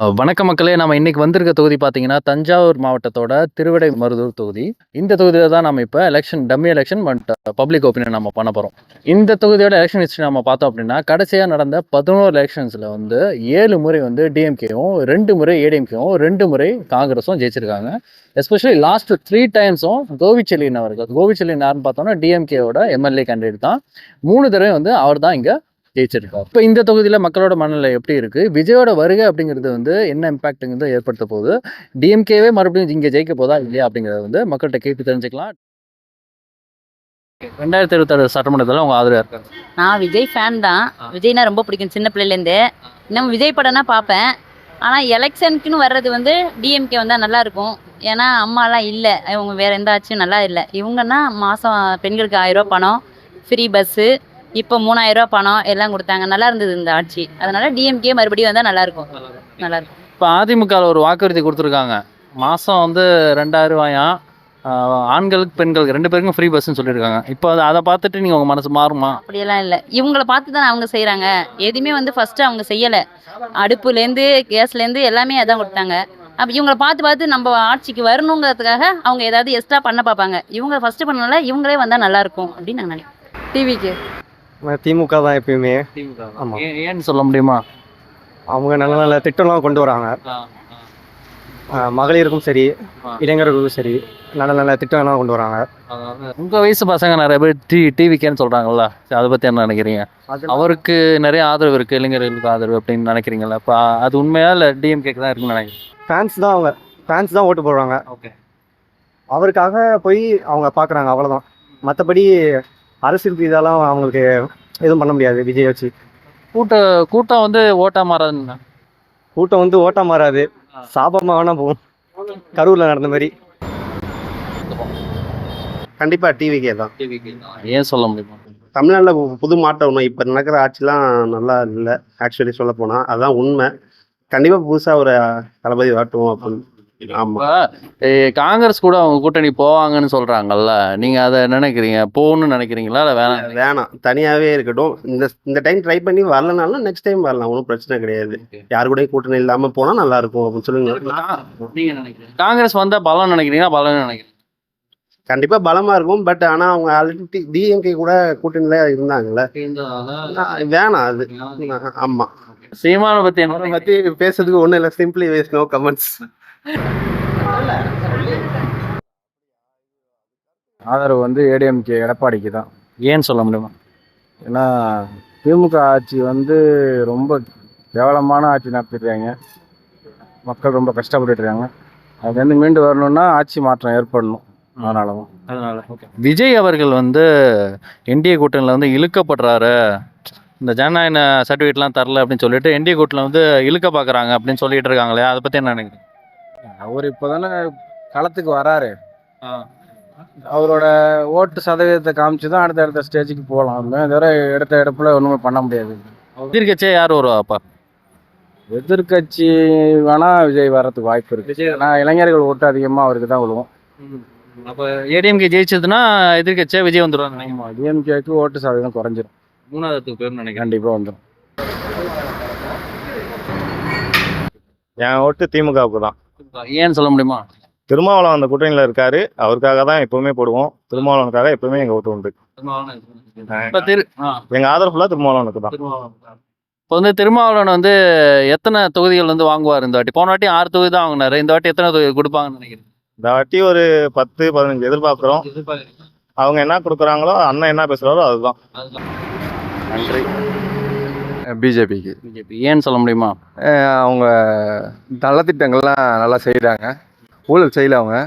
வணக்க வணக்கம் மக்களே! நம்ம இன்றைக்கி வந்திருக்க தொகுதி பார்த்தீங்கன்னா, தஞ்சாவூர் மாவட்டத்தோட திருவிடை மருதூர் தொகுதி. இந்த தொகுதியில் தான் நம்ம இப்போ election dummy election and public opinion நம்ம பண்ண போகிறோம் இந்த தொகுதியோட எலெக்ஷன் ஹிஸ்ட்ரி நம்ம பார்த்தோம் அப்படின்னா, கடைசியாக நடந்த பதினோரு எலெக்ஷன்ஸில் வந்து ஏழு முறை வந்து டிஎம்கேவும், ரெண்டு முறை ஏடிஎம்கேவும், ரெண்டு முறை காங்கிரஸும் ஜெயிச்சிருக்காங்க. எஸ்பெஷலி லாஸ்ட் த்ரீ டைம்ஸும் கோவிச்செல்லின் அவர்கள் கோவிச்செல்லின் யாருன்னு பார்த்தோம்னா, டிஎம்கேவோட எம்எல்ஏ கேண்டிடேட் தான். மூணு தடவை வந்து அவர் தான் இங்கே ஜெயிச்சிருக்கார். இப்ப இந்த தொகுதியில மக்களோட மனநிலை எப்படி இருக்கு? விஜயோட வருகை அப்படிங்கிறது வந்து என்ன இம்பாக்ட்ங்கிறத ஏற்படுத்த போகுது? டிஎம்கேவே மறுபடியும் இங்க ஜெயிக்க போதா? இல்லையா? அப்படிங்கிறத வந்து மக்கள்ட்ட கேட்டு தெரிஞ்சுக்கலாம். 2026 சட்டமன்றத்துல உங்க ஆதரவு யாருக்கு? நான் விஜய் ஃபேன் தான். விஜய்னா ரொம்ப பிடிக்கும் சின்ன பிள்ளையிலேருந்து இன்னும் விஜய் படம்னா பார்ப்பேன் ஆனால் எலெக்ஷனுக்குன்னு வர்றது வந்து டிஎம்கே வந்தால் நல்லா இருக்கும் ஏன்னா அம்மாலாம் இல்லை இவங்க வேற எந்த ஆட்சியும் நல்லா இல்லை இவங்கன்னா மாதம் பெண்களுக்கு ஆயிரம் ரூபாய் பணம் ஃப்ரீ பஸ்ஸு இப்போ மூணாயிரம் ரூபாய் பணம் எல்லாம் கொடுத்தாங்க. நல்லா இருந்தது இந்த ஆட்சி. அதனால டிஎம்கே மறுபடியும் வந்தால் நல்லா இருக்கும். நல்லா இருக்கும். இப்ப அதிமுகல ஒரு வாக்குறுதி குடுத்துருக்காங்க. மாசம் வந்து 2000 ஆ ஆண்களுக்கு, பெண்களுக்கு 2 பேருக்கும் ஃப்ரீ பஸ்ன்னு சொல்லியிருக்காங்க. இப்ப அத அத பார்த்துட்டு நீங்க உங்க மனசு மாறுமா? அப்படியெல்லாம் இல்லை. இவங்கள பார்த்து தான் அவங்க செய்கிறாங்க எதுவுமே வந்து ஃபஸ்ட்டு அவங்க செய்யலை. அடுப்புலேருந்து கேஸ்லேருந்து எல்லாமே அதான் கொடுத்தாங்க. அப்போ இவங்கள பார்த்து பார்த்து நம்ம ஆட்சிக்கு வரணுங்கிறதுக்காக அவங்க ஏதாவது எக்ஸ்ட்ரா பண்ண பார்ப்பாங்க. இவங்க ஃபஸ்ட்டு பண்ணனால இவங்களே வந்தால் நல்லாயிருக்கும் அப்படின்னு நான் நினைக்கிறேன். டிவிக்கு திமுக தான் எப்பயுமே. ஆமா. ஏன் ஏன்னு சொல்ல முடியுமா? அவங்க நல்ல நல்ல திட்டம்லாம் கொண்டு வராங்க. மகளிருக்கும் சரி. இளைஞர்களுக்கும் சரி நல்ல நல்ல திட்டம்லாம் கொண்டு வராங்க. உங்க வயசு பசங்க நிறைய பேர் டி டிவிக்கேன்னு சொல்றாங்கல்ல சரி, அதை பத்தி என்ன நினைக்கிறீங்க? அவருக்கு நிறைய ஆதரவு இருக்கு இளைஞர்களுக்கு ஆதரவு அப்படின்னு நினைக்கிறீங்களா இப்போ அது உண்மையா இல்ல டிஎம்கேக்கு தான் இருக்குன்னு நினைக்கிறேன் ஃபேன்ஸ் தான் அவங்க. ஃபேன்ஸ் தான் ஓட்டு போடுறாங்க. ஓகே. அவருக்காக போய் அவங்க பார்க்குறாங்க அவ்வளோதான் மற்றபடி அரசியல் ரீதியாலாம் அவங்களுக்கு எதுவும் பண்ண முடியாது விஜய் வச்சு. கூட்ட கூட்டம் வந்து ஓட்டா மாறாதுன்னு கூட்டம் வந்து ஓட்டா மாறாது. சாபமாக வேணா போகும். கரூரில் நடந்த மாதிரி. கண்டிப்பா டிவிக்கே தான். ஏன் சொல்ல முடியுமா? தமிழ்நாட்டில் புது மாற்றம் இப்போ நடக்கிற ஆட்சிலாம் நல்லா இல்லை ஆக்சுவலி சொல்ல போனா. அதான் உண்மை. கண்டிப்பா புதுசா ஒரு தளபதி வாட்டுவோம் அப்படின்னு. காங்கிரஸ் கூட அவங்க கூட்டணி போவாங்கன்னு சொல்றாங்கல்ல நீங்க அதை நினைக்கிறீங்க? போகணும்னு நினைக்கிறீங்களா? இல்ல வேணாம் வேணாம். தனியாவே இருக்கட்டும். இந்த இந்த டைம் ட்ரை பண்ணி வரலனாலும் நெக்ஸ்ட் டைம் வரலாம். ஒன்றும் பிரச்சனை கிடையாது. யாரு கூடயும் கூட்டணி இல்லாம போனா நல்லா இருக்கும் அப்படின்னு சொல்லுங்க. நீங்க நினைக்கிறீங்க? காங்கிரஸ் வந்தா பலம் நினைக்கிறீங்களா? பலம் நினைக்கிறீங்க கண்டிப்பா பலமா இருக்கும். பட் ஆனா அவங்க ஆல்ரெடி டிஎம்கே கூட கூட்டணியில இருந்தாங்கல்ல. வேணாம் அது. ஆமா. சீமான பத்தி பத்தி பேசுறதுக்கு ஒண்ணும் இல்லை. சிம்பிளி வேஸ்ட் நோ கமெண்ட்ஸ் ஆதரவு வந்து ஏடிஎம்கே எடப்பாடிக்கு தான். ஏன்னு சொல்ல முடியுமா? ஏன்னா திமுக ஆட்சி வந்து ரொம்ப கேவலமான ஆட்சி நடத்திட்டுருக்காங்க மக்கள் ரொம்ப கஷ்டப்பட்டுட்டு இருக்காங்க. அதுலேருந்து மீண்டு வரணும்னா ஆட்சி மாற்றம் ஏற்படணும் அதனால தான் அதனால. விஜய் அவர்கள் வந்து என்டிஏ கூட்டணியில் வந்து இழுக்கப்படுறாரு. இந்த ஜனநாயக சர்டிஃபிகேட்லாம் தரல அப்படின்னு சொல்லிட்டு என்டிஏ கூட்டணியில் வந்து இழுக்க பார்க்குறாங்க அப்படின்னு சொல்லிட்டு இருக்காங்களே அதை பற்றி என்ன நினைக்கிறீங்க? அவர் இப்போ தானே களத்துக்கு வராரு. அவரோட ஓட்டு சதவீதத்தை காமிச்சு தான் அடுத்த அடுத்த ஸ்டேஜுக்கு போகலாம். தவிர எடுத்த இடத்துல ஒன்றுமே பண்ண முடியாது. எதிர்கட்சியே யார் வருவாப்பா? எதிர்க்கட்சி வேணா விஜய் வர்றதுக்கு வாய்ப்பு இருக்கு. ஆனால் இளைஞர்கள் ஓட்டு அதிகமாக அவருக்கு தான் விழுவும். அப்போ ஏடிஎம்கே ஜெயிச்சதுன்னா எதிர்கட்சியா விஜய் வந்துடுவாங்க ஆமாம் டிஎம்கேக்கு ஓட்டு சதவீதம் குறைஞ்சிரும். மூணாவது பேர் நினைக்கிறேன். கண்டிப்பாக வந்துடும் என் ஓட்டு திமுகவுக்கு தான். ஏன்னு சொல்ல முடியுமா? திருமாவளவன் அந்த கூட்டணியில் இருக்காரு. அவருக்காக தான் எப்பவுமே போடுவோம். திருமாவளவனுக்காக எப்பவுமே எங்க ஓட்டு உண்டு. எங்க ஆதரவு ஃபுல்லாக திருமாவளவனுக்கு தான். இப்போ வந்து திருமாவளவன் வந்து எத்தனை தொகுதிகள் வந்து வாங்குவார் இந்த வாட்டி? போன வாட்டி ஆறு தொகுதி தான் வாங்கினாரு. இந்த வாட்டி எத்தனை தொகுதி கொடுப்பாங்கன்னு நினைக்கிறேன் இந்த வாட்டி ஒரு பத்து பதினஞ்சு எதிர்பார்க்குறோம். அவங்க என்ன கொடுக்குறாங்களோ அண்ணன் என்ன பேசுறாரோ அதுதான். நன்றி. பிஜேபிக்கு. பிஜேபி. ஏன்னு சொல்ல முடியுமா? அவங்க நலத்திட்டங்கள்லாம் நல்லா செய்கிறாங்க ஊழல் செய்யல அவங்க.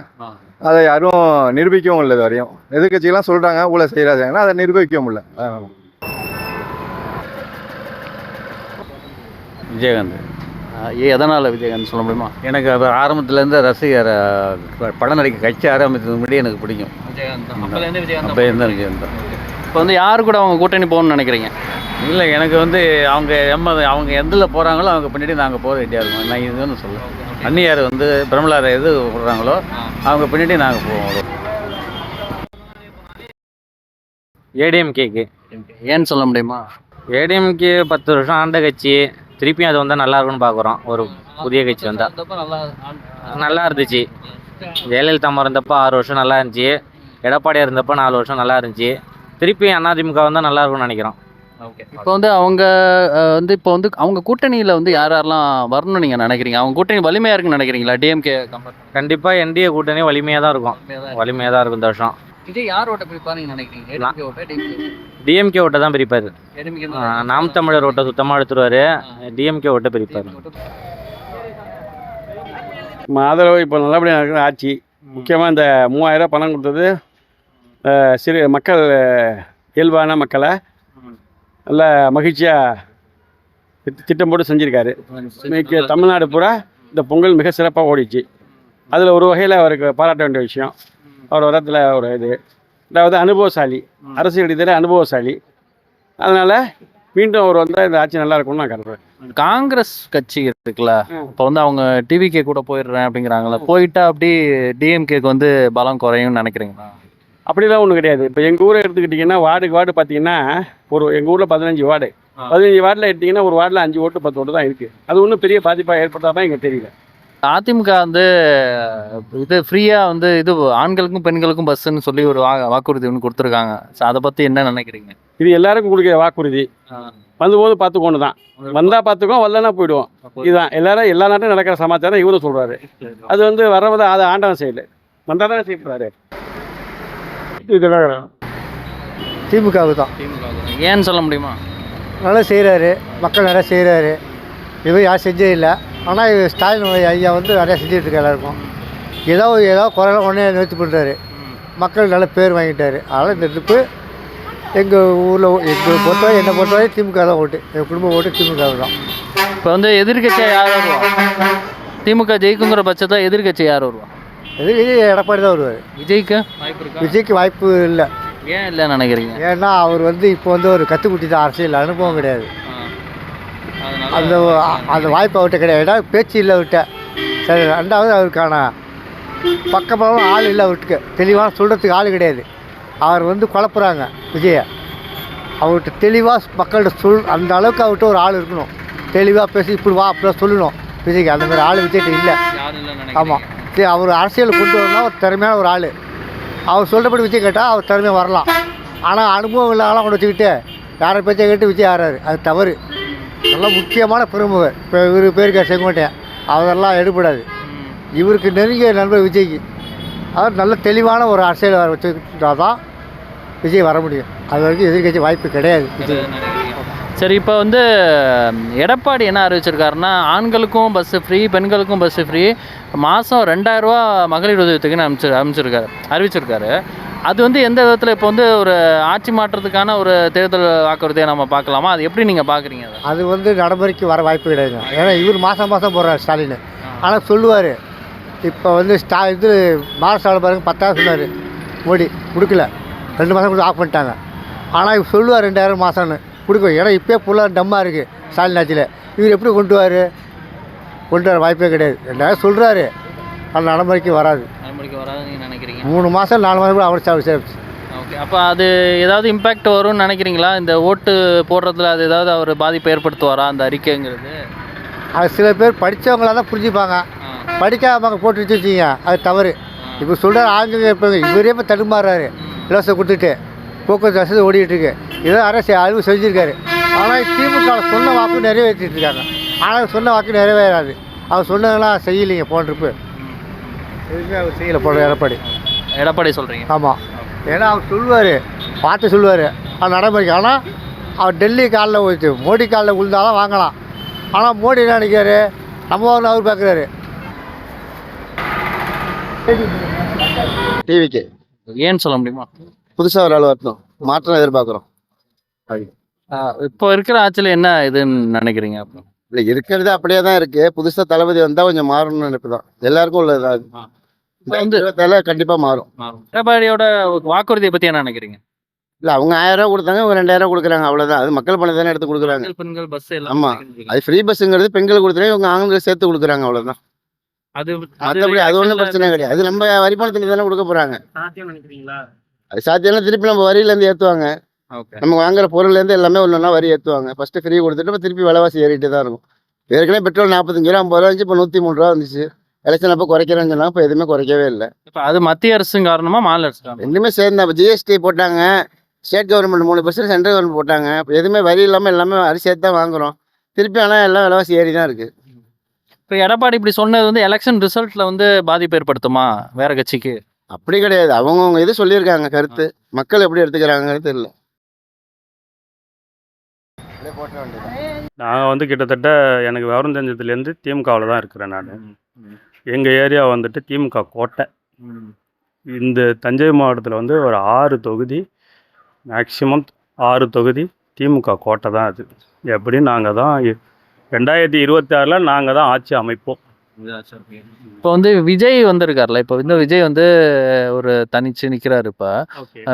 அதை யாரும் நிரூபிக்கவும் இல்லை இது வரையும். எதிர்கட்சிகள்லாம் சொல்கிறாங்க ஊழல் செய்கிறாங்கன்னா அதை நிரூபிக்க முடியல அதான். விஜயகாந்த் ஏ எதனால் விஜயகாந்த் சொல்ல முடியுமா? எனக்கு அது ஆரம்பத்துலேருந்து ரசிகர் படம் நடிக்க கட்சி ஆரம்பித்தது முன்னாடி எனக்கு பிடிக்கும். அப்போலேருந்து அப்போ எந்த விஜயகாந்த் இப்போ வந்து யாரு கூட அவங்க கூட்டணி போகணும்னு நினைக்கிறீங்க? இல்லை எனக்கு வந்து அவங்க எம்ம அவங்க எந்தில் போகிறாங்களோ அவங்க பின்னாடி நாங்கள் போக வேண்டியா இருக்கும். நான் இது வந்து சொல்லுவேன் அந்நியார் வந்து பிரம்மலார் எது போடுறாங்களோ அவங்க பின்னாடி நாங்கள் போவோம். ஏடிஎம்கேக்கு. ஏன்னு சொல்ல முடியுமா? ஏடிஎம்கே பத்து வருஷம் ஆண்ட கட்சி. திருப்பியும் அது வந்தால் நல்லா இருக்கும்னு பார்க்குறோம் ஒரு புதிய கட்சி வந்தால் நல்லா இருந்துச்சு. ஜெயலலிதா அம்மா இருந்தப்போ ஆறு வருஷம் நல்லா இருந்துச்சு. எடப்பாடியார் இருந்தப்போ நாலு வருஷம் நல்லா இருந்துச்சு. திருப்பியும் அதிமுக வந்தால் நல்லா இருக்கும்னு நினைக்கிறோம். ஓகே. இப்போ வந்து அவங்க வந்து இப்போ வந்து அவங்க கூட்டணியில் வந்து யார் யாரெல்லாம் வரணும்னு நீங்கள் நினைக்கிறீங்க? அவங்க கூட்டணி வலிமையாக இருக்குன்னு நினைக்கிறீங்களா? டிஎம்கே கண்டிப்பாக என்டிஏ கூட்டணி வலிமையாக தான் இருக்கும். வலிமையாக தான் இருக்கும் இந்த வருஷம். விஜய் யார் ஓட்ட நினைக்கிறீங்க? டிஎம்கே ஓட்டை தான் பிரிப்பார். நாம் தமிழர் ஓட்டை சுத்தமாக எடுத்துருவாரு. டிஎம்கே ஓட்டை பிரிப்பார். ஆதரவு இப்போ நல்லபடியாக நடக்கிற ஆட்சி. முக்கியமாக இந்த மூவாயிரம் பணம் கொடுத்தது சிறு மக்கள் இயல்பான மக்களை நல்ல மகிழ்ச்சியாக திட்டம் போட்டு செஞ்சுருக்காரு. மிக்க தமிழ்நாடு பூரா இந்த பொங்கல் மிக சிறப்பாக ஓடிச்சு. அதில் ஒரு வகையில் அவருக்கு பாராட்ட வேண்டிய விஷயம். அவர் வரத்தில் ஒரு இது. அதாவது அனுபவசாலி அரசியல் ரீதியில் அனுபவசாலி. அதனால் மீண்டும் அவர் வந்தால் இந்த ஆட்சி நல்லா இருக்கும்னு நான் கருதுறேன். காங்கிரஸ் கட்சி இருக்குல்ல இப்போ வந்து அவங்க டிவிகே கூட போயிடுறேன் அப்படிங்கிறாங்களே போயிட்டா அப்படி டிஎம்கேக்கு வந்து பலம் குறையும்னு நினைக்கிறீங்களா? அப்படிலாம் ஒன்றும் கிடையாது. இப்போ எங்கள் ஊரை எடுத்துக்கிட்டிங்கன்னா வார்டுக்கு வார்டு பார்த்தீங்கன்னா ஒரு எங்கள் ஊரில் பதினஞ்சு வார்டு. பதினஞ்சு வார்டில் எடுத்திங்கன்னா ஒரு வார்டில் அஞ்சு ஓட்டு பத்து ஓட்டு தான் இருக்குது அது ஒன்றும் பெரிய பாதிப்பாக ஏற்பட்டால் தான் எங்களுக்கு தெரியல. அதிமுக வந்து இது ஃப்ரீயாக வந்து இது ஆண்களுக்கும் பெண்களுக்கும் பஸ்ஸுன்னு சொல்லி ஒரு வா வாக்குறுதி ஒன்று கொடுத்துருக்காங்க. ஸோ அதை பற்றி என்ன நினைக்கிறீங்க? இது எல்லாருக்கும் கொடுக்குற வாக்குறுதி. வந்தபோது பார்த்துக்கோன்னு தான் வந்தால் பார்த்துக்கோ வரலன்னா போயிடுவோம். இதுதான். எல்லாரும் எல்லா நாட்டும் நடக்கிற சமாச்சாரம் இவரும் சொல்கிறாரு அது வந்து வரவதை அதை ஆண்டவன் செய்யல. வந்தால் தானே செய்யப்படுறாரு. இதுதான் திமுகவுக்கு தான் ஏன்னு சொல்ல முடியுமா? நல்லா செய்கிறாரு மக்கள் நிறையா செய்கிறாரு இது யாரும் செஞ்சே இல்லை. ஆனால் ஸ்டாலின் ஐயா வந்து நிறையா செஞ்சுட்டு இருக்காரு எல்லாருக்கும். ஏதோ ஏதோ குறையில உடனே நிறுத்தி பண்ணுறாரு மக்கள் நல்ல பேர் வாங்கிட்டாரு. அதனால் இந்த ட்ரிப்பு எங்கள் ஊரில் எங்கள் பொறுத்தவரை என்னை பொறுத்தவரை திமுக தான் ஓட்டு. எங்கள் குடும்ப ஓட்டு திமுக தான் இப்போ வந்து எதிர்கட்சியாக யார் வருவா? திமுக ஜெயிக்குங்கிற பட்சத்தில் எதிர்கட்சி யார் வருவா? இது இது எடப்பாடி தான் வருவார். விஜய்க்கு வாய்ப்பு இருக்கா? விஜய்க்கு வாய்ப்பு இல்லை. ஏன் இல்லைன்னு நினைக்கிறீங்க? ஏன்னா அவர் வந்து இப்போ வந்து ஒரு கற்றுக்குட்டி தான் அரசியல் அனுபவம் கிடையாது. அந்த அந்த வாய்ப்பு அவர்கிட்ட கிடையாது. பேச்சு இல்லை அவர்கிட்ட. சரி ரெண்டாவது அவருக்கான பக்கபலம் ஆள் இல்லை அவருக்கு தெளிவாக சொல்கிறதுக்கு ஆள் கிடையாது. அவர் வந்து குழப்புறாங்க விஜயை. அவர்கிட்ட தெளிவாக மக்கள்கிட்ட சொல் அந்த அளவுக்கு அவர்கிட்ட ஒரு ஆள் இருக்கணும். தெளிவாக பேசி இப்படி வா அப்படிலாம் சொல்லணும். விஜய்க்கு அந்த மாதிரி ஆள் விஜய்கிட்ட இல்லை. ஆமாம் அவர் அரசியல் கொண்டு வரலாம் ஒரு திறமையான ஒரு ஆள். அவர் சொல்கிறபடி விஜய் கேட்டால் அவர் திறமையாக வரலாம். ஆனால் அனுபவம் இல்லாமல் கொண்டு வச்சுக்கிட்டு யாரை பேச்சை கேட்டு விஜய் ஆறாரு. அது தவறு. நல்லா முக்கியமான பெருமுகர் இப்போ இவர் பேருக்கு செங்கோட்டையன். அதெல்லாம் எடுபடாது. இவருக்கு நெருங்கிய நண்பர் விஜய்க்கு. அவர் நல்ல தெளிவான ஒரு அரசியல் வர வச்சுக்கிட்டா தான் விஜய் வர முடியும். அது வரைக்கும் எதிர்கட்சி வாய்ப்பு கிடையாது விஜய் சரி இப்போ வந்து எடப்பாடி என்ன அறிவிச்சிருக்காருன்னா ஆண்களுக்கும் பஸ்ஸு ஃப்ரீ பெண்களுக்கும் பஸ்ஸு ஃப்ரீ மாதம் ரெண்டாயிரரூவா மகளிர் உதவித்தொகைன்னு அமைச்சு அமைச்சிருக்காரு அறிவிச்சிருக்காரு. அது வந்து எந்த விதத்தில் இப்போ வந்து ஒரு ஆட்சி மாற்றத்துக்கான ஒரு தேர்தல் வாக்குறுதியை நம்ம பார்க்கலாமா? அது எப்படி நீங்கள் பார்க்குறீங்க அதை? வந்து நடைமுறைக்கு வர வாய்ப்பு கிடையாதுங்க. ஏன்னா இவர் மாதம் மாதம் போடுறாரு ஸ்டாலின். ஆனால் சொல்லுவார் இப்போ வந்து ஸ்டா இது மகாராஷ்டிராவில் பாருங்க பத்தாயிரம் சொன்னார். மோடி கொடுக்கல. ரெண்டு மாதம் கொடுத்து ஆஃப் பண்ணிட்டாங்க. ஆனால் இவர் சொல்லுவார் ரெண்டாயிரம் மாதம்னு கொடுக்கும் ஏன்னா இப்போயே ஃபுல்லாக டம்மாக இருக்குது ஸ்டாலின் ஆட்சியில். இவர் எப்படி கொண்டு வார் கொண்டு வர வாய்ப்பே கிடையாது. ரெண்டாயிரம் சொல்கிறாரு அது நடைமுறைக்கு வராது. நடைமுறைக்கு நினைக்கிறீங்க? மூணு மாதம் நாலு மாதம் கூட அவர் சேவை ஓகே. அப்போ அது ஏதாவது இம்பேக்ட் வரும்னு நினைக்கிறீங்களா? இந்த ஓட்டு போடுறதுல அது ஏதாவது அவர் பாதிப்பை ஏற்படுத்துவாரா அந்த அறிக்கைங்கிறது? அது சில பேர் படித்தவங்களாக தான் புரிஞ்சுப்பாங்க. படிக்காம போட்டு வச்சுருக்கீங்க அது தவறு. இப்போ சொல்கிற ஆங்கிலம் இருப்பாங்க இவரே இப்போ தடுமாறுறாரு. இலவசம் கொடுத்துட்டு போக்குவரத்து வசதி ஓடிட்டு இருக்கு. ஏதோ அரசு ஆய்வு செஞ்சுருக்காரு. ஆனால் திமுக சொன்ன வாக்கு நிறைவேற்றிட்டு இருக்காங்க. ஆனால் சொன்ன வாக்கு நிறைவேறாது. அவர் சொன்னதெல்லாம் செய்யலைங்க போன ட்ரிப்பு எதுவுமே அவர் செய்யலை போன எடப்பாடி? எடப்பாடி சொல்கிறீங்க ஆமாம் ஏன்னா அவர் சொல்லுவார் பார்த்து சொல்லுவார். அது நடைமுறைக்கு. ஆனால் அவர் டெல்லி காலில் போயிடுச்சு. மோடி காலில் விழுந்தாலும் வாங்கலாம். ஆனால் மோடி என்ன நினைக்கிறாரு? நம்ம அவர் பார்க்குறாரு. டிவிக்கு. ஏன்னு சொல்ல முடியுமா? புதுசாக ஒரு ஆள் வரட்டும் மாற்றம் எதிர்பார்க்குறோம். இப்போ இருக்கிற ஆட்சியில் என்ன இதுன்னு நினைக்கிறீங்க அப்போ? இல்லை இருக்கிறது அப்படியே தான் இருக்கு. புதுசாக தளபதி வந்தால் கொஞ்சம் மாறணும்னு நினைப்பு தான் எல்லாருக்கும் உள்ளதா இப்போ வந்து தலை கண்டிப்பாக மாறும். எடப்பாடியோட வாக்குறுதியை பற்றி என்ன நினைக்கிறீங்க? இல்லை அவங்க ஆயிரம் ரூபா கொடுத்தாங்க இவங்க ரெண்டாயிரம் ரூபா கொடுக்குறாங்க அவ்வளோதான் அது மக்கள் பணம் தானே எடுத்து கொடுக்குறாங்க. பெண்கள், பஸ் எல்லாம் ஆமா. அது ஃப்ரீ பஸ்ஸுங்கிறது பெண்கள் கொடுத்துறாங்க இவங்க ஆண்கள் சேர்த்து கொடுக்குறாங்க அவ்வளோதான் அது மற்றபடி அது ஒன்றும் பிரச்சனை கிடையாது. அது நம்ம வரிப்பணத்தில் தானே கொடுக்க போகிறாங்க நினைக்கிறீங்களா? அது சாத்தியம் திருப்பி நம்ம வரியிலேருந்து ஏற்றுவாங்க ஓகே நம்ம வாங்குற பொருள்லேருந்து எல்லாமே ஒன்று ஒன்றா வரி ஏற்றுவாங்க ஃபஸ்ட்டு ஃப்ரீ கொடுத்துட்டு திருப்பி விலைவாசி ஏறிட்டு தான் இருக்கும். ஏற்கனவே பெட்ரோல் நாற்பத்தஞ்சு ரூபா ஐம்பது ரூபா இருந்துச்சு இப்போ நூற்றி மூணு ரூபா வந்துச்சு. எலெக்ஷன் அப்போ குறைக்கிறேன்னு சொன்னாங்க இப்போ எதுவுமே குறைக்கவே இல்லை. இப்போ அது மத்திய அரசும் காரணமா மாநில அரசு? ரெண்டுமே சேர்ந்து இப்போ ஜிஎஸ்டி போட்டாங்க ஸ்டேட் கவர்மெண்ட் மூணு பர்சன்ட் சென்ட்ரல் கவர்மெண்ட் போட்டாங்க. இப்போ எதுவுமே வரி இல்லாமல் எல்லாமே அரிசி தான் வாங்குறோம். திருப்பி ஆனால் எல்லாம் விலைவாசி ஏறி தான் இருக்குது இப்போ எடப்பாடி இப்படி சொன்னது வந்து எலெக்ஷன் ரிசல்ட்ல வந்து பாதிப்பு ஏற்படுத்துமா வேற கட்சிக்கு? அப்படி கிடையாது. அவங்கவுங்க இது சொல்லியிருக்காங்க கருத்து. மக்கள் எப்படி எடுத்துக்கிறாங்கிறது தெரியல நாங்கள் வந்து கிட்டத்தட்ட எனக்கு விவரம் தெரிஞ்சதுலேருந்து திமுகவில் தான் இருக்கிறேன் நான். எங்கள் ஏரியா வந்துட்டு திமுக கோட்டை. இந்த தஞ்சை மாவட்டத்தில் வந்து ஒரு ஆறு தொகுதி மேக்சிமம் ஆறு தொகுதி திமுக கோட்டை தான் அது. எப்படி நாங்கள் தான் ரெண்டாயிரத்தி இருபத்தி ஆறில் நாங்கள் தான் ஆட்சி அமைப்போம். இப்போ வந்து விஜய் வந்திருக்காருல்ல இப்போ வந்து விஜய் வந்து ஒரு தனிச்சு நிற்கிறாரு இப்போ.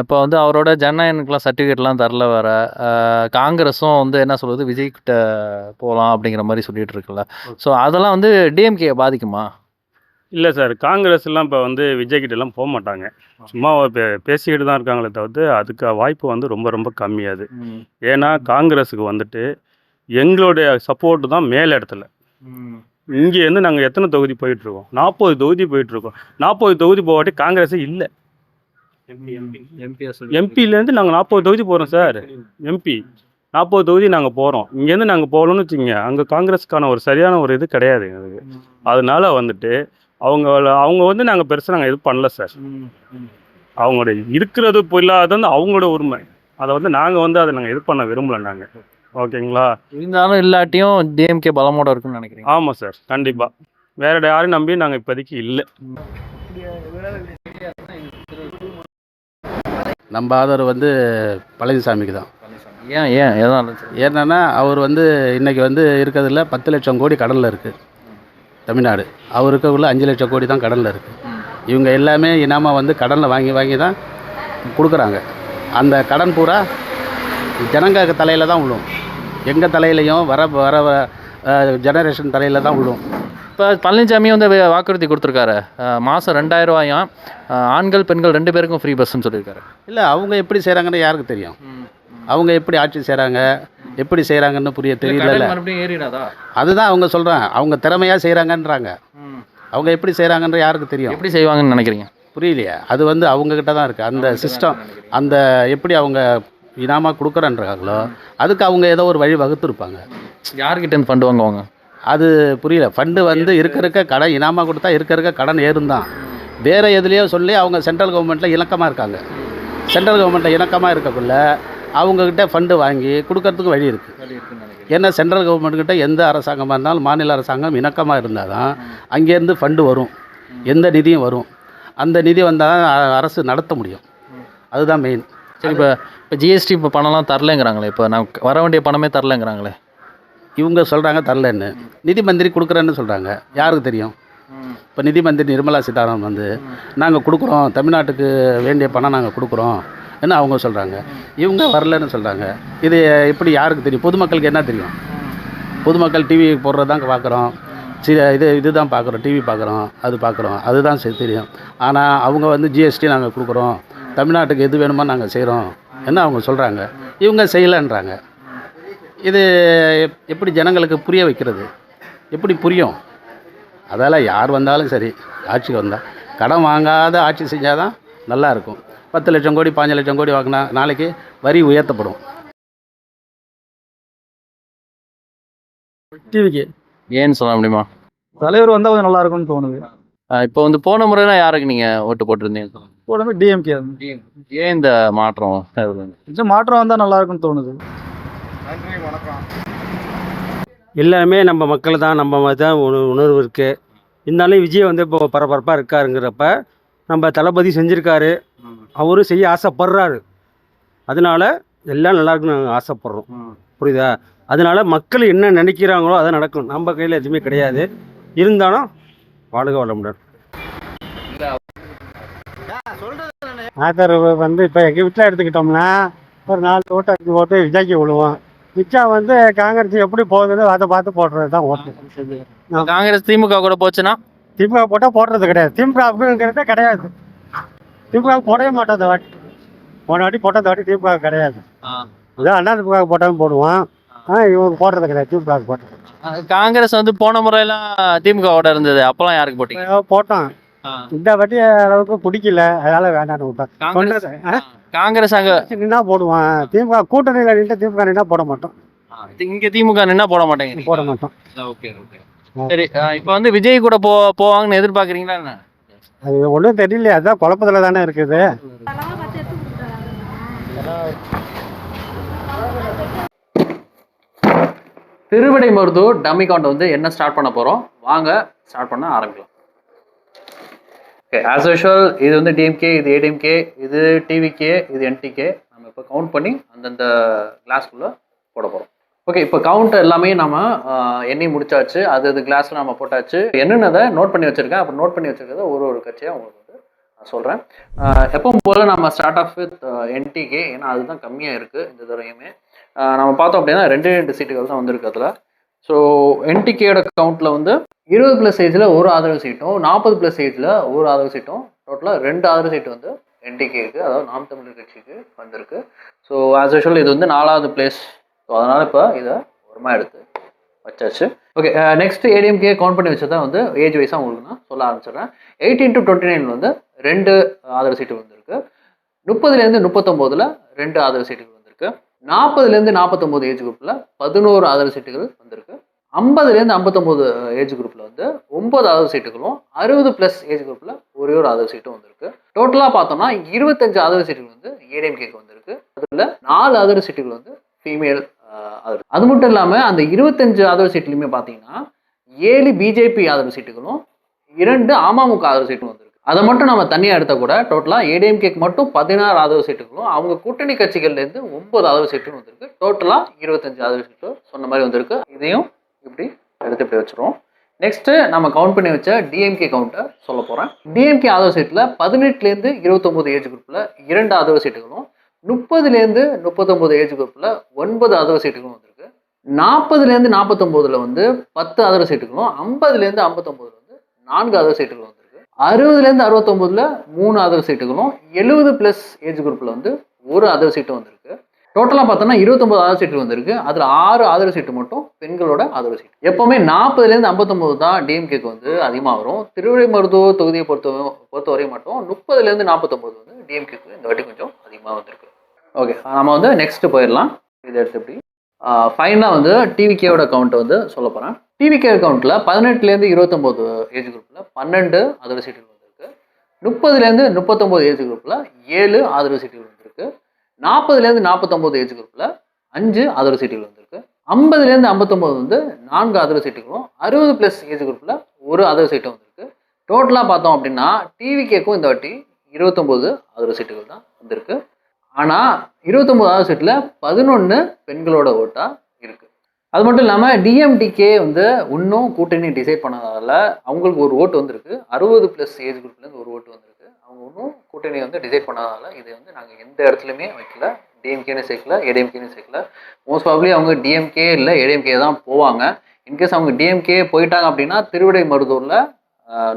இப்போ வந்து அவரோட ஜனநாயகனுக்குலாம் சர்டிஃபிகேட்லாம் தரல வேற. அஹ் காங்கிரஸும் வந்து என்ன சொல்றது விஜய் கிட்ட போகலாம் அப்படிங்கிற மாதிரி சொல்லிட்டு இருக்குல்ல. ஸோ அதெல்லாம் வந்து டிஎம்கே பாதிக்குமா? இல்லை சார் காங்கிரஸ் எல்லாம் இப்போ வந்து விஜய் கிட்ட எல்லாம் போக மாட்டாங்க. சும்மா பே பேசிக்கிட்டு தான் இருக்காங்களே தவிர்த்து அதுக்கு வாய்ப்பு வந்து ரொம்ப ரொம்ப கம்மி அது. ஏன்னா காங்கிரஸுக்கு வந்துட்டு எங்களுடைய சப்போர்ட் தான் மேல் இடத்துல இங்கேருந்து நாங்கள் எத்தனை தொகுதி போயிட்டுருக்கோம்? நாற்பது தொகுதி போயிட்டுருக்கோம். நாற்பது தொகுதி போகாட்டி காங்கிரஸே இல்லை. எம்பிலேருந்து நாங்கள் நாற்பது தொகுதி போகிறோம் சார். எம்பி. நாற்பது தொகுதி நாங்கள் போகிறோம் இங்கேருந்து நாங்கள் போகணும்னு வச்சுங்க அங்கே காங்கிரஸுக்கான ஒரு சரியான ஒரு இது கிடையாது எங்களுக்கு. அதனால வந்துட்டு அவங்க அவங்க வந்து நாங்கள் பெருசாக நாங்கள் இது பண்ணல சார். அவங்களோட இருக்கிறது இப்போ இல்லாதது வந்து அவங்களோட உரிமை. அதை வந்து நாங்கள் வந்து அதை நாங்கள் இது பண்ண விரும்பல நாங்கள் ஓகேங்களா? இருந்தாலும் இல்லாட்டியும் டிஎம்கே பலமோட இருக்குன்னு நினைக்கிறீங்க. ஆமாம் சார். கண்டிப்பாக வேற யாரையும் நம்பி நாங்கள் இப்போதைக்கு இல்லை. நம்ம ஆதரவு வந்து பழனிசாமிக்கு தான். ஏன் ஏன் எதனால என்னன்னா அவர் வந்து இன்னைக்கு வந்து இருக்கிறதுல பத்து லட்சம் கோடி கடனில் இருக்குது தமிழ்நாடு. அவர் இருக்கக்குள்ள அஞ்சு லட்சம் கோடி தான் கடனில் இருக்குது இவங்க எல்லாமே இனாமல் வந்து கடனில் வாங்கி வாங்கி தான் கொடுக்குறாங்க. அந்த கடன் பூரா ஜனங்க தலையில் தான் விழும். எங்கள் தலையிலையும் வர வர ஜெனரேஷன் தலையில் தான் விழும். இப்போ பழனிசாமி வந்து வாக்குறுதி கொடுத்துருக்காரு. ரூபாயும் அஹ் ஆண்கள் பெண்கள் ரெண்டு பேருக்கும் ஃப்ரீ பஸ்ன்னு சொல்லியிருக்காரு. இல்லை அவங்க எப்படி செய்கிறாங்கன்னு யாருக்கு தெரியும்? அவங்க எப்படி ஆட்சி செய்கிறாங்க எப்படி செய்கிறாங்கன்னு புரிய தெரியல அதுதான் அவங்க சொல்கிறாங்க அவங்க திறமையாக செய்கிறாங்கன்றாங்க அவங்க எப்படி செய்கிறாங்கன்ற யாருக்கு தெரியும்? எப்படி செய்வாங்கன்னு நினைக்கிறீங்க? புரியலையே. அது வந்து அவங்கக்கிட்ட தான் இருக்குது அந்த சிஸ்டம் அந்த எப்படி அவங்க இனாமாக கொடுக்குறன்றாங்களோ அதுக்கு அவங்க ஏதோ ஒரு வழி வகுத்துருப்பாங்க. யார்கிட்ட இருந்து ஃபண்ட் வாங்குவாங்க? அது புரியல. ஃபண்டு வந்து இருக்க இருக்க கடன் இனாமாக கொடுத்தா இருக்க இருக்க கடன் ஏறும் தான் வேறு எதுலேயோ சொல்லி அவங்க சென்ட்ரல் கவர்மெண்ட்டில் இணக்கமாக இருக்காங்க. சென்ட்ரல் கவர்மெண்ட்டில் இணக்கமாக இருக்கக்குள்ள அவங்கக்கிட்ட ஃபண்டு வாங்கி கொடுக்கறதுக்கு வழி இருக்குது ஏன்னா சென்ட்ரல் கவர்மெண்ட்கிட்ட எந்த அரசாங்கமாக இருந்தாலும் மாநில அரசாங்கம் இணக்கமாக இருந்தால் தான் அங்கேருந்து ஃபண்டு வரும். எந்த நிதியும் வரும். அந்த நிதி வந்தால் தான் அரசு நடத்த முடியும். அதுதான் மெயின் சரி இப்போ இப்போ ஜிஎஸ்டி இப்போ பணம்லாம் தரலைங்கிறாங்களே இப்போ நான் வர வேண்டிய பணமே தரலைங்கிறாங்களே. இவங்க சொல்கிறாங்க தரலன்னு. நிதி மந்திரி கொடுக்குறேன்னு சொல்கிறாங்க யாருக்கு தெரியும்? இப்போ நிதி மந்திரி நிர்மலா சீதாராமன் வந்து நாங்கள் கொடுக்குறோம் தமிழ்நாட்டுக்கு வேண்டிய பணம் நாங்கள் கொடுக்குறோம் என்ன அவங்க சொல்கிறாங்க இவங்க வரலன்னு சொல்கிறாங்க இது எப்படி யாருக்கு தெரியும்? பொதுமக்களுக்கு என்ன தெரியும்? பொதுமக்கள் டிவி போடுறதாங்க பார்க்குறோம் சி இது இதுதான் பார்க்குறோம் டிவி பார்க்குறோம் அது பார்க்குறோம் அதுதான் சரி தெரியும். ஆனால் அவங்க வந்து ஜிஎஸ்டி நாங்கள் கொடுக்குறோம். தமிழ்நாட்டுக்கு எது வேணுமோ நாங்கள் செய்கிறோம் என்ன அவங்க சொல்கிறாங்க இவங்க செய்யலைன்றாங்க. இது எப்- எப்படி ஜனங்களுக்கு புரிய வைக்கிறது? எப்படி புரியும்? அதால் யார் வந்தாலும் சரி ஆட்சிக்கு வந்தால் கடன் வாங்காத ஆட்சி செஞ்சால் தான் நல்லா இருக்கும். பத்து லட்சம் கோடி பாஞ்சு லட்சம் கோடி வாங்கினா நாளைக்கு வரி உயர்த்தப்படும். டிவிக்கு. ஏன்னு சொல்ல முடியுமா? தலைவர் வந்தால் கொஞ்சம் நல்லா இருக்கும்னு தோணுது. இப்போ வந்து போன முறைலாம் யாருக்கு நீங்க ஓட்டு போட்டிருந்தீங்க உடனே டிஎம்கே ஏன் இந்த மாற்றம் கொஞ்சம் மாற்றம் வந்தால் நல்லா இருக்கும்னு தோணுது எல்லாமே நம்ம மக்கள் தான் நம்ம தான் உண- உணர்வு இருக்குது இருந்தாலும் விஜய் வந்து இப்போ பரபரப்பாக இருக்காருங்கிறப்ப நம்ம தளபதி செஞ்சுருக்காரு. அவரும் செய்ய ஆசைப்படுறாரு. அதனால எல்லாம் நல்லா இருக்குன்னு நாங்கள் ஆசைப்படுறோம் புரியுதா? அதனால மக்கள் என்ன நினைக்கிறாங்களோ அதை நடக்கும். நம்ம கையில் எதுவுமே கிடையாது. இருந்தாலும் வாழ்க வளமுடன். ஆதரவு வந்து இப்போ எங்கள் வீட்டில் எடுத்துக்கிட்டோம்னா ஒரு நாலு ஓட்டு அஞ்சு ஓட்டு விஜய்க்கு விழுவோம். மிச்சம் வந்து காங்கிரஸ் எப்படி போகுதுன்னு அதை பார்த்து போடுறது தான் ஓட்டு காங்கிரஸ் திமுக கூட போச்சுன்னா? திமுக போட்டால் போடுறது கிடையாது. திமுகவுக்குங்கிறதே கிடையாது. திமுக போடவே மாட்டோம் இந்த வாட்டி. போன வாட்டி போட்ட இந்த வாட்டி திமுக கிடையாது. இதான் அண்ணா திமுக போட்டாலும் போடுவோம். ஆனால் இவங்க போடுறது கிடையாது. திமுக போட்டோம் காங்கிரஸ் வந்து போன முறையெல்லாம் திமுகவோட இருந்தது. அப்பெல்லாம் யாருக்கு போட்டீங்க? போட்டோம். இந்த வாட்டி அளவுக்கு பிடிக்கல. அதனால வேண்டாம்னு காங்கிரஸ். அங்க நின்னா போடுவான். திமுக கூட்டணியில் நின்று திமுக நின்னா போட மாட்டோம். இங்க திமுக நின்னா போட மாட்டேங்க போட மாட்டோம். Okay okay. சரி இப்போ வந்து விஜய் கூட போ போவாங்கன்னு எதிர்பார்க்குறீங்களா என்ன? அது ஒன்றும் தெரியல அதான் குழப்பத்தில் தானே இருக்குது. திருவிடை டம்மி கவுண்ட் வந்து என்ன ஸ்டார்ட் பண்ண போகிறோம் வாங்க ஸ்டார்ட் பண்ண ஆரம்பிக்கலாம். ஓகே ஆஸ் யூஷுவல் இது வந்து டிஎம்கே இது ஏடிஎம்கே இது டிவிகே இது என்டிகே நம்ம இப்போ கவுண்ட் பண்ணி அந்தந்த கிளாஸ்க்குள்ளே போட போகிறோம் ஓகே இப்போ கவுண்ட் எல்லாமே நம்ம ஆஹ், எண்ணி முடிச்சாச்சு. அது அது கிளாஸில் நம்ம போட்டாச்சு. என்னென்னதை நோட் பண்ணி வச்சுருக்கேன்? அப்புறம் நோட் பண்ணி வச்சுருக்கத ஒரு ஒரு கட்சியாக உங்களுக்கு வந்து நான் சொல்கிறேன் எப்பவும் போல் நம்ம ஸ்டார்ட் ஆஃப் வித் என்டிகே ஏன்னா அதுதான் கம்மியாக இருக்குது இந்த தடவையுமே. நம்ம பார்த்தோம் அப்படின்னா ரெண்டு ரெண்டு சீட்டுகள் தான் வந்திருக்கு அதில். ஸோ என்டிகேயோட கவுண்ட்டில் வந்து இருபது ப்ளஸ் சைஸில் ஒரு ஆதரவு சீட்டும் நாற்பது ப்ளஸ் சைஸில் ஒரு ஆதரவு சீட்டும் டோட்டலாக ரெண்டு ஆதரவு சீட்டு வந்து என்டிகேக்கு அதாவது நாம் தமிழர் கட்சிக்கு வந்திருக்கு. ஸோ ஆஸ் யூஷுவல் இது வந்து நாலாவது பிளேஸ் ஸோ அதனால் இப்போ இதை ஓரமாக எடுத்து வச்சாச்சு. ஓகே நெக்ஸ்ட் ஏடிஎம்கே கவுண்ட் பண்ணி வச்சதை வந்து ஏஜ் வைஸாக உங்களுக்கு நான் சொல்ல ஆரம்பிச்சிடுறேன். எயிட்டீன் டு டுவெண்ட்டி நைன் வந்து ரெண்டு ஆதரவு சீட்டு வந்திருக்கு. முப்பதுலேருந்து முப்பத்தொம்போதில் ரெண்டு ஆதரவு சீட்டுகள் வந்திருக்கு. நாற்பதுலேருந்து நாற்பத்தொம்போது ஏஜ் குரூப்பில் பதினோரு ஆதரவு சீட்டுகள் வந்திருக்கு. ஐம்பதுலேருந்து ஐம்பத்தொம்போது ஏஜ் குரூப்பில் வந்து ஒம்பது ஆதரவு சீட்டுகளும் அறுபது ப்ளஸ் ஏஜ் குரூப்பில் ஒரே ஒரு ஆதரவு சீட்டும் வந்திருக்கு. டோட்டலாக பார்த்தோம்னா இருபத்தஞ்சு ஆதரவு சீட்டுகள் வந்து ஏடிஎம்கேக்கு வந்திருக்கு. அதில் நாலு ஆதரவு சீட்டுகள் வந்து ஃபீமேல் ஆதரவு. அது மட்டும் இல்லாமல் அந்த இருபத்தஞ்சு ஆதரவு சீட்லையுமே பார்த்தீங்கன்னா ஏழு பிஜேபி ஆதரவு சீட்டுகளும் இரண்டு அமமுக ஆதரவு சீட்டும் வந்திருக்கு. அதை மட்டும் நம்ம தனியாக எடுத்தால் கூட டோட்டலாக ஏடிஎம்கேக்கு மட்டும் பதினாறு ஆதரவு சீட்டுகளும் அவங்க கூட்டணி கட்சிகள்லேருந்து ஒன்பது ஆதரவு சீட்டும் வந்திருக்கு. டோட்டலாக இருபத்தஞ்சு ஆதரவு சீட்டும் சொன்ன மாதிரி வந்திருக்கு. இதையும் இப்படி எடுத்து இப்படி வச்சுருவோம். நெக்ஸ்ட்டு நம்ம கவுண்ட் பண்ணி வச்ச டிஎம்கே கவுண்ட்டை சொல்ல போகிறேன் டிஎம்கே ஆதரவு சீட்டில் பதினெட்டுலேருந்து இருபத்தொம்போது ஏஜ் குரூப்பில் இரண்டு ஆதரவு சீட்டுகளும் முப்பதுலேருந்து முப்பத்தொம்போது ஏஜ் குரூப்பில் ஒன்பது ஆதரவு சீட்டுகளும் வந்திருக்கு. நாற்பதுலேருந்து நாற்பத்தொம்போதில் வந்து பத்து ஆதரவு சீட்டுகளும் ஐம்பதுலேருந்து ஐம்பத்தொம்போதில் வந்து நான்கு ஆதரவு சீட்டுகள் வந்திருக்கு. அறுபதுலேருந்து அறுபத்தொம்போதில் மூணு ஆதரவு சீட்டுகளும் எழுபது ப்ளஸ் ஏஜ் குரூப்பில் வந்து ஒரு ஆதரவு சீட்டும் வந்திருக்கு. டோட்டலாக பார்த்தோம்னா இருபத்தொம்பது ஆதரவு சீட்டு வந்திருக்கு. அதில் ஆறு ஆதரவு சீட்டு மட்டும் பெண்களோட ஆதரவு சீட்டு. எப்போவுமே நாற்பதுலேருந்து ஐம்பத்தொம்போது தான் டிஎம்கேக்கு வந்து அதிகமாக வரும். திருவிடைமருதூர் தொகுதியை பொறுத்த பொறுத்தவரை மட்டும் முப்பதுலேருந்து நாற்பத்தொம்போது வந்து டிஎம்கேக்கு இந்த வாட்டி கொஞ்சம் அதிகமாக வந்திருக்கு. ஓகே நம்ம வந்து நெக்ஸ்ட் போயிடலாம். இதை எடுத்து எப்படி. ஃபைனலாக வந்து டிவிகேவோட கவுண்ட்டை வந்து சொல்ல போகிறேன் டிவிகே கவுண்ட்டில் பதினெட்டுலேருந்து இருபத்தொம்போது ஏஜ் குரூப்பில் பன்னெண்டு ஆதரவு சீட்டுகள் வந்திருக்கு. முப்பதுலேருந்து முப்பத்தொம்போது ஏஜ் குரூப்பில் ஏழு ஆதரவு சீட்டுகள் நாற்பதுலேருந்து நாற்பத்தொம்போது ஏஜ் குரூப்பில் அஞ்சு ஆதரவு சீட்டுகள் வந்திருக்கு. ஐம்பதுலேருந்து ஐம்பத்தொம்போது வந்து நான்கு ஆதரவு சீட்டுகளும் அறுபது ப்ளஸ் ஏஜ் குரூப்பில் ஒரு ஆதரவு சீட்டும் வந்திருக்கு. டோட்டலாக பார்த்தோம் அப்படின்னா டிவிகேக்கும் இந்த வாட்டி இருபத்தொம்போது ஆதரவு சீட்டுகள் தான் வந்திருக்கு. ஆனால் இருபத்தொம்போது ஆதரவு சீட்டில் பதினொன்று பெண்களோட ஓட்டாக இருக்குது அது மட்டும் இல்லாமல் டிஎம்டிகே வந்து இன்னும் கூட்டணி டிசைட் பண்ணதால் அவங்களுக்கு ஒரு ஓட்டு வந்திருக்கு. அறுபது ப்ளஸ் ஏஜ் குரூப்லேருந்து ஒரு ஓட்டு வந்திருக்கு. அவங்க கூட்டணி வந்து டிசைட் பண்ணதால இது வந்து நாங்கள் எந்த இடத்துலையுமே வைக்கல. டிஎம்கேன்னு சேர்க்கல ஏடிஎம்கேன்னு சேர்க்கல. மோஸ்ட் ப்ராப்ளி அவங்க டிஎம்கே இல்லை ஏடிஎம்கே தான் போவாங்க. இன்கேஸ் அவங்க டிஎம்கே போயிட்டாங்க அப்படின்னா திருவிடை மருதூரில்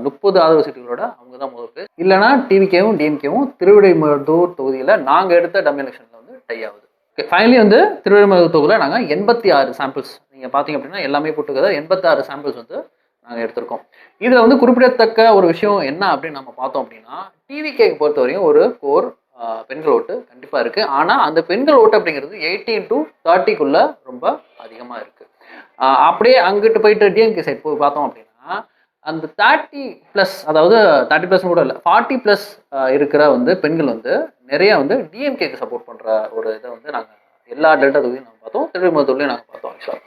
முப்பது ஆதரவு சீட்டுகளோட அவங்க தான் முதல் பேர். இல்லைனா டிவிகேவும் டிஎம்கேவும் திருவிடை மருதூர் தொகுதியில் நாங்கள் எடுத்த டம் எலெக்ஷனில் வந்து டை ஆகுது. ஓகே ஃபைனலி வந்து திருவிடை மருதூர் தொகுதியில் நாங்கள் எண்பத்தி ஆறு சாம்பிள்ஸ் நீங்கள் பார்த்தீங்க அப்படின்னா எல்லாமே போட்டுக்கிறத எண்பத்தாறு சாம்பிள்ஸ் வந்து நாங்கள் எடுத்திருக்கோம். இதில் வந்து குறிப்பிடத்தக்க ஒரு விஷயம் என்ன அப்படின்னு நம்ம பார்த்தோம் அப்படின்னா டிவிகே பொறுத்த வரையும் ஒரு கோர் பெண்கள் ஓட்டு கண்டிப்பாக இருக்குது ஆனால் அந்த பெண்கள் ஓட்டு அப்படிங்கிறது எயிட்டீன் டு தேர்ட்டிக்குள்ளே ரொம்ப அதிகமாக இருக்குது அப்படியே அங்கிட்டு போயிட்டு டிஎம்கே சைட் போய் பார்த்தோம் அப்படின்னா அந்த தேர்ட்டி ப்ளஸ் அதாவது தேர்ட்டி ப்ளஸ் கூட இல்லை ஃபார்ட்டி ப்ளஸ் இருக்கிற வந்து பெண்கள் வந்து நிறைய வந்து டிஎம்கேக்கு சப்போர்ட் பண்ணுற ஒரு இதை வந்து நாங்கள் எல்லா டெல்டா தொகுதியும் நாங்கள் பார்த்தோம். திருவிமத்தூர்லையும் நாங்கள் பார்த்தோம் ஆக்சுவலாக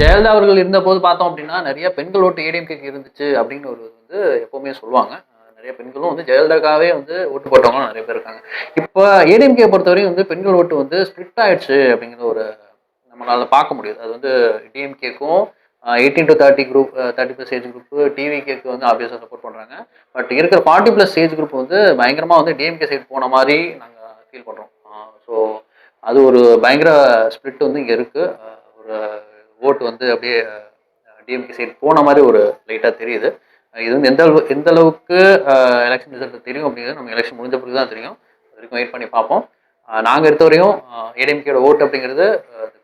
ஜெயலலிதா அவர்கள் இருந்தபோது பார்த்தோம் அப்படின்னா நிறைய பெண்கள் ஓட்டு ஏடிஎம்கேக்கு இருந்துச்சு அப்படின்னு ஒரு வந்து எப்போவுமே சொல்லுவாங்க. நிறைய பெண்களும் வந்து ஜெயலலிதாக்காவே வந்து ஓட்டு போட்டவங்களும் நிறைய பேர் இருக்காங்க. இப்போ ஏடிஎம்கே பொறுத்தவரையும் வந்து பெண்கள் ஓட்டு வந்து ஸ்ப்ளிட் ஆயிடுச்சு அப்படிங்கிற ஒரு நம்மளால் பார்க்க முடியுது. அது வந்து டிஎம்கேக்கும் eighteen to thirty group thirty plus age group டிவிகேக்கு வந்து ஆப்வியஸாக சப்போர்ட் பண்ணுறாங்க பட் இருக்கிற ஃபார்ட்டி ப்ளஸ் ஏஜ் குரூப் வந்து பயங்கரமாக வந்து டிஎம்கே சைடு போன மாதிரி நாங்கள் ஃபீல் பண்ணுறோம் ஸோ அது ஒரு பயங்கர ஸ்பிளிட் வந்து இங்கே இருக்குது ஒரு ஓட்டு வந்து அப்படியே டிஎம்கே சைடு போன மாதிரி ஒரு லைட்டாக தெரியுது. இது வந்து எந்த அளவு எந்த அளவுக்கு எலெக்ஷன் ரிசல்ட் தெரியும் அப்படிங்கிறது நம்ம எலெக்ஷன் முடிஞ்ச பிறகு தான் தெரியும். அது வரைக்கும் வெயிட் பண்ணி பார்ப்போம். நாங்கள் எடுத்த வரையும் ஏடிஎம்கேட ஓட்டு அப்படிங்கிறது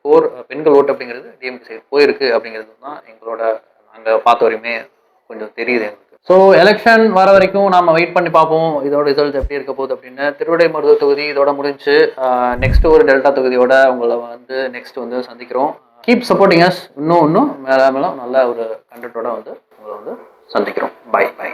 கோர் பெண்கள் ஓட்டு அப்படிங்கிறது டிஎம்கே சைடு போயிருக்கு அப்படிங்கிறது தான் எங்களோட நாங்கள் பார்த்த வரையுமே கொஞ்சம் தெரியுது எங்களுக்கு. ஸோ எலெக்ஷன் வர வரைக்கும் நாம வெயிட் பண்ணி பார்ப்போம். இதோட ரிசல்ட் எப்படி இருக்க போகுது அப்படின்னு. திருவிடை தொகுதி இதோட முடிஞ்சு நெக்ஸ்ட் ஒரு டெல்டா தொகுதியோட உங்களை வந்து நெக்ஸ்ட் வந்து சந்திக்கிறோம். கீப் சப்போர்ட்டிங் அஸ் இன்னும் இன்னும் மேலே மேலும் நல்ல ஒரு கண்டென்ட்டோட வந்து உங்களை வந்து சந்திக்கிறோம். By by